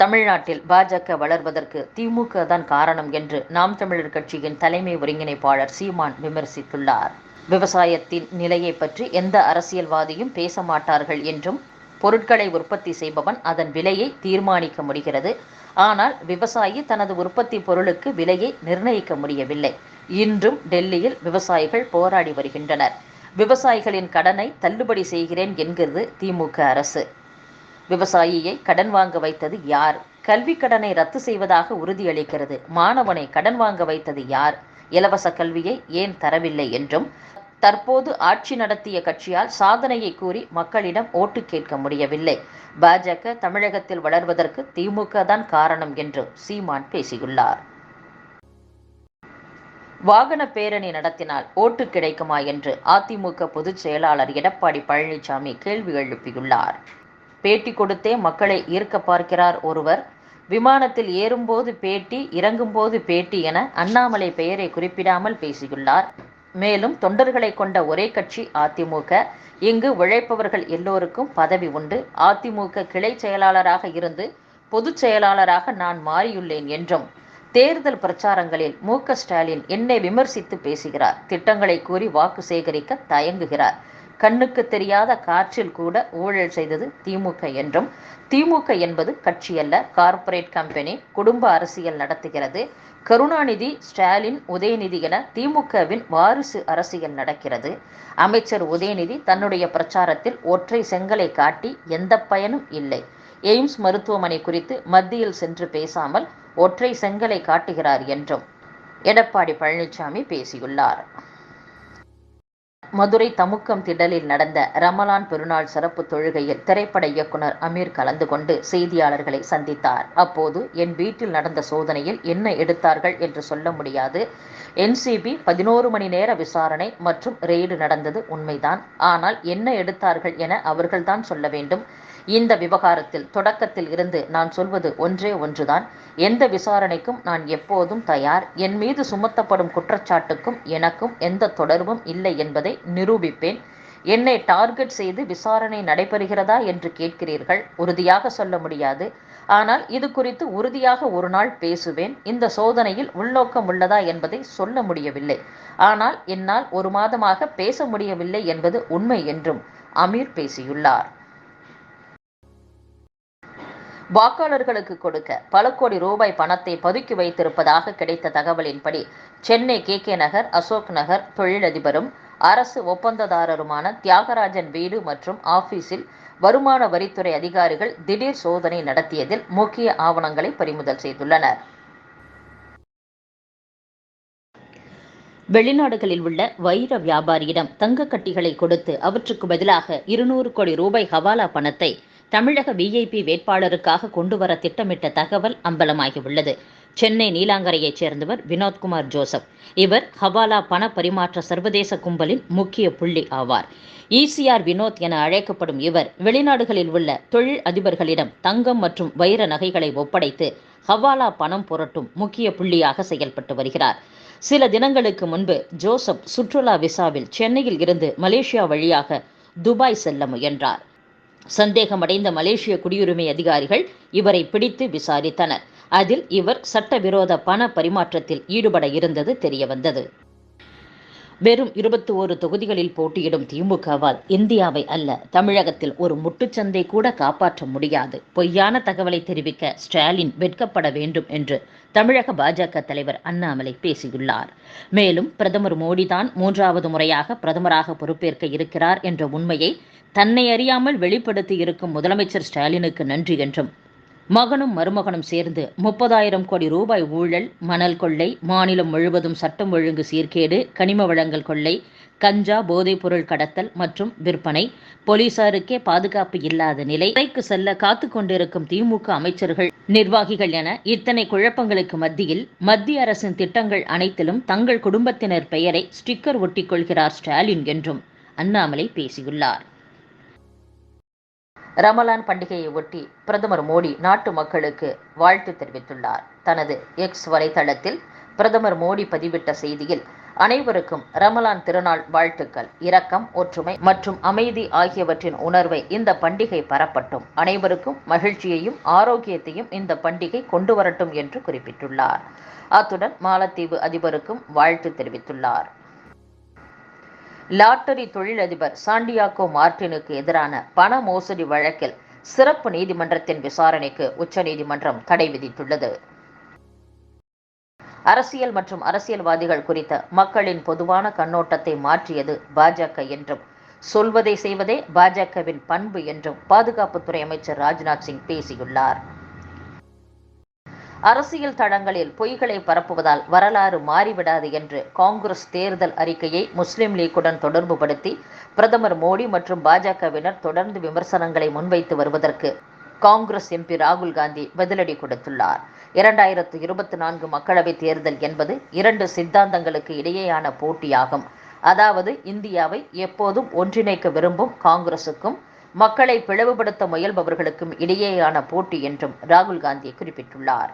தமிழ்நாட்டில் பாஜக வளர்வதற்கு திமுக தான் காரணம் என்று நாம் தமிழர் கட்சியின் தலைமை ஒருங்கிணைப்பாளர் சீமான் விமர்சித்துள்ளார். விவசாயத்தின் நிலையை பற்றி எந்த அரசியல்வாதியும் பேச மாட்டார்கள் என்றும் பொருட்களை உற்பத்தி செய்பவன் அதன் விலையை தீர்மானிக்க முடிகிறது. ஆனால் விவசாயி தனது உற்பத்தி பொருளுக்கு விலையை நிர்ணயிக்க முடியவில்லை. இன்றும் டெல்லியில் விவசாயிகள் போராடி வருகின்றனர். விவசாயிகளின் கடனை தள்ளுபடி செய்கிறேன் என்கிறது திமுக அரசு. விவசாயியை கடன் வாங்க வைத்தது யார்? கல்வி கடனை ரத்து செய்வதாக உறுதியளிக்கிறது. மாணவனை கடன் வாங்க வைத்தது யார்? இலவச கல்வியை ஏன் தரவில்லை என்றும் தற்போது ஆட்சி நடத்திய கட்சியால் சாதனையை கூறி மக்களிடம் ஓட்டு கேட்க முடியவில்லை. பாஜக தமிழகத்தில் வளர்வதற்கு திமுக தான் காரணம் என்று சீமான் பேசியுள்ளார். வாகன பேரணி நடத்தினால் ஓட்டு கிடைக்குமா என்று அதிமுக பொதுச் செயலாளர் எடப்பாடி பழனிசாமி கேள்வி எழுப்பியுள்ளார். பேட்டி கொடுத்தே மக்களை ஈர்க்க பார்க்கிறார் ஒருவர். விமானத்தில் ஏறும்போது பேட்டி இறங்கும்போது பேட்டி என அண்ணாமலை பெயரை குறிப்பிடாமல் பேசியுள்ளார். மேலும் தொண்டர்களை கொண்ட ஒரே கட்சி அதிமுக. இங்கு உழைப்பவர்கள் எல்லோருக்கும் பதவி உண்டு. அதிமுக கிளை செயலாளராக இருந்து பொதுச் செயலாளராக நான் மாறியுள்ளேன் என்றும் தேர்தல் பிரச்சாரங்களில் மு ஸ்டாலின் என்னை விமர்சித்து பேசுகிறார். திட்டங்களை கூறி வாக்கு சேகரிக்க தயங்குகிறார். கண்ணுக்கு தெரியாத காற்றில் கூட ஊழல் செய்தது திமுக என்றும் திமுக என்பது கட்சி அல்ல கார்ப்பரேட் கம்பெனி குடும்ப அரசியல் நடத்துகிறது. கருணாநிதி ஸ்டாலின் உதயநிதி என திமுகவின் வாரிசு அரசியல் நடக்கிறது. அமைச்சர் உதயநிதி தன்னுடைய பிரச்சாரத்தில் ஒற்றை செங்கலை காட்டி எந்த பயனும் இல்லை. எய்ம்ஸ் மருத்துவமனை குறித்து மத்தியில் சென்று பேசாமல் ஒற்றை செங்கலை காட்டுகிறார் என்றும் எடப்பாடி பழனிசாமி பேசியுள்ளார். மதுரை தமுக்கம் திடலில் நடந்த ரமலான் பெருநாள் சிறப்பு தொழுகையில் திரைப்பட இயக்குனர் அமீர் கலந்து கொண்டு செய்தியாளர்களை சந்தித்தார். அப்போது என் வீட்டில் நடந்த சோதனையில் என்ன எடுத்தார்கள் என்று சொல்ல முடியாது. என்சிபி பதினோரு மணி நேர விசாரணை மற்றும் ரெய்டு நடந்தது உண்மைதான். ஆனால் என்ன எடுத்தார்கள் என அவர்கள்தான் சொல்ல வேண்டும். இந்த விவகாரத்தில் தொடக்கத்தில் இருந்து நான் சொல்வது ஒன்றே ஒன்றுதான். எந்த விசாரணைக்கும் நான் எப்போதும் தயார். என் மீது சுமத்தப்படும் குற்றச்சாட்டுக்கும் எனக்கும் எந்த தொடர்பும் இல்லை என்பதை நிரூபிப்பேன். என்னை டார்கெட் செய்து விசாரணை நடைபெறுகிறதா என்று கேட்கிறீர்கள் உறுதியாக சொல்ல முடியாது. ஆனால் இது குறித்து உறுதியாக ஒரு நாள் பேசுவேன். இந்த சோதனையில் உள்நோக்கம் உள்ளதா என்பதை சொல்ல முடியவில்லை. ஆனால் என்னால் ஒரு மாதமாக பேச முடியவில்லை என்பது உண்மை என்றும் அமீர் பேசியுள்ளார். வாக்காளர்களுக்கு கொடுக்க பல கோடி ரூபாய் பணத்தை பதுக்கி வைத்திருப்பதாக கிடைத்த தகவலின்படி சென்னை கே கே நகர் அசோக் நகர் தொழிலதிபரும் அரசு ஒப்பந்ததாரருமான தியாகராஜன் வீடு மற்றும் ஆபீஸில் வருமான வரித்துறை அதிகாரிகள் திடீர் சோதனை நடத்தியதில் முக்கிய ஆவணங்களை பறிமுதல் செய்துள்ளனர். வெளிநாடுகளில் உள்ள வைர வியாபாரியிடம் தங்க கட்டிகளை கொடுத்து அவற்றுக்கு பதிலாக இருநூறு கோடி ரூபாய் ஹவாலா பணத்தை தமிழக விஐபி வேட்பாளருக்காக கொண்டுவர திட்டமிட்ட தகவல் அம்பலமாகியுள்ளது. சென்னை நீலாங்கரையைச் சேர்ந்தவர் வினோத்குமார் ஜோசப். இவர் ஹவாலா பண பரிமாற்ற சர்வதேச கும்பலின் முக்கிய புள்ளி ஆவார். ஈசிஆர் வினோத் என அழைக்கப்படும் இவர் வெளிநாடுகளில் உள்ள தொழில் அதிபர்களிடம் தங்கம் மற்றும் வைர நகைகளை ஒப்படைத்து ஹவாலா பணம் புரட்டும் முக்கிய புள்ளியாக செயல்பட்டு வருகிறார். சில தினங்களுக்கு முன்பு ஜோசப் சுற்றுலா விசாவில் சென்னையில் இருந்து மலேசியா வழியாக துபாய் செல்ல முயன்றார். சந்தேகமடைந்த மலேசிய குடியுரிமை அதிகாரிகள் இவரை பிடித்து விசாரித்தனர். அதில் இவர் சட்டவிரோத பண பரிமாற்றத்தில் ஈடுபட இருந்தது தெரியவந்தது. வெறும் இருபத்தி ஓரு தொகுதிகளில் போட்டியிடும் திமுகவால் இந்தியாவை அல்ல தமிழகத்தில் ஒரு முட்டுச்சந்தை கூட காப்பாற்ற முடியாது. பொய்யான தகவலை தெரிவிக்க ஸ்டாலின் வெட்கப்பட வேண்டும் என்று தமிழக பாஜக தலைவர் அண்ணாமலை பேசியுள்ளார். மேலும் பிரதமர் மோடிதான் மூன்றாவது முறையாக பிரதமராக பொறுப்பேற்க இருக்கிறார் என்ற உண்மையை தன்னை அறியாமல் வெளிப்படுத்தி இருக்கும் முதலமைச்சர் ஸ்டாலினுக்கு நன்றி என்றும் மகனும் மருமகனும் சேர்ந்து முப்பதாயிரம் கோடி ரூபாய் ஊழல் மணல் கொள்ளை மாநிலம் முழுவதும் சட்டம் ஒழுங்கு சீர்கேடு கனிம வளங்கள் கொள்ளை கஞ்சா போதைப்பொருள் கடத்தல் மற்றும் விற்பனை போலீசாருக்கே பாதுகாப்பு இல்லாத நிலை. சிறைக்கு செல்ல காத்து கொண்டிருக்கும் திமுக அமைச்சர்கள் நிர்வாகிகள் என இத்தனை குழப்பங்களுக்கு மத்தியில் மத்திய அரசின் திட்டங்கள் அனைத்திலும் தங்கள் குடும்பத்தினர் பெயரை ஸ்டிக்கர் ஒட்டிக்கொள்கிறார் ஸ்டாலின் என்றும் அண்ணாமலை பேசியுள்ளார். ரமலான் பண்டிகையை ஒட்டி பிரதமர் மோடி நாட்டு மக்களுக்கு வாழ்த்து தெரிவித்துள்ளார். தனது எக்ஸ் வலைதளத்தில் பிரதமர் மோடி பதிவிட்ட செய்தியில் அனைவருக்கும் ரமலான் திருநாள் வாழ்த்துக்கள். இரக்கம் ஒற்றுமை மற்றும் அமைதி ஆகியவற்றின் உணர்வை இந்த பண்டிகை பரப்பட்டும் அனைவருக்கும் மகிழ்ச்சியையும் ஆரோக்கியத்தையும் இந்த பண்டிகை கொண்டு வரட்டும் என்று குறிப்பிட்டுள்ளார். அத்துடன் மாலத்தீவு அதிபருக்கும் வாழ்த்து தெரிவித்துள்ளார். லாட்டரி தொழிலதிபர் சாண்டியாகோ மார்டினுக்கு எதிரான பண மோசடி வழக்கில் சிறப்பு நீதிமன்றத்தின் விசாரணைக்கு உச்சநீதிமன்றம் தடை விதித்துள்ளது. அரசியல் மற்றும் அரசியல்வாதிகள் குறித்த மக்களின் பொதுவான கண்ணோட்டத்தை மாற்றியது பாஜக என்றும் சொல்வதை செய்வதே பாஜகவின் பண்பு என்றும் பாதுகாப்புத்துறை அமைச்சர் ராஜ்நாத் சிங் பேசியுள்ளார். அரசியல் தளங்களில் பொய்களை பரப்புவதால் வரலாறு மாறிவிடாது என்று காங்கிரஸ் தேர்தல் அறிக்கையை முஸ்லிம் லீக்குடன் தொடர்புபடுத்தி பிரதமர் மோடி மற்றும் பாஜகவினர் தொடர்ந்து விமர்சனங்களை முன்வைத்து வருவதற்கு காங்கிரஸ் எம்பி ராகுல் காந்தி பதிலடி கொடுத்துள்ளார். இரண்டாயிரத்து இருபத்தி நான்கு மக்களவைத் தேர்தல் என்பது இரண்டு சித்தாந்தங்களுக்கு இடையேயான போட்டியாகும். அதாவது இந்தியாவை எப்போதும் ஒன்றிணைக்க விரும்பும் காங்கிரசுக்கும் மக்களை பிளவுபடுத்த முயல்பவர்களுக்கும் இடையேயான போட்டி என்றும் ராகுல் காந்தி குறிப்பிட்டுள்ளார்.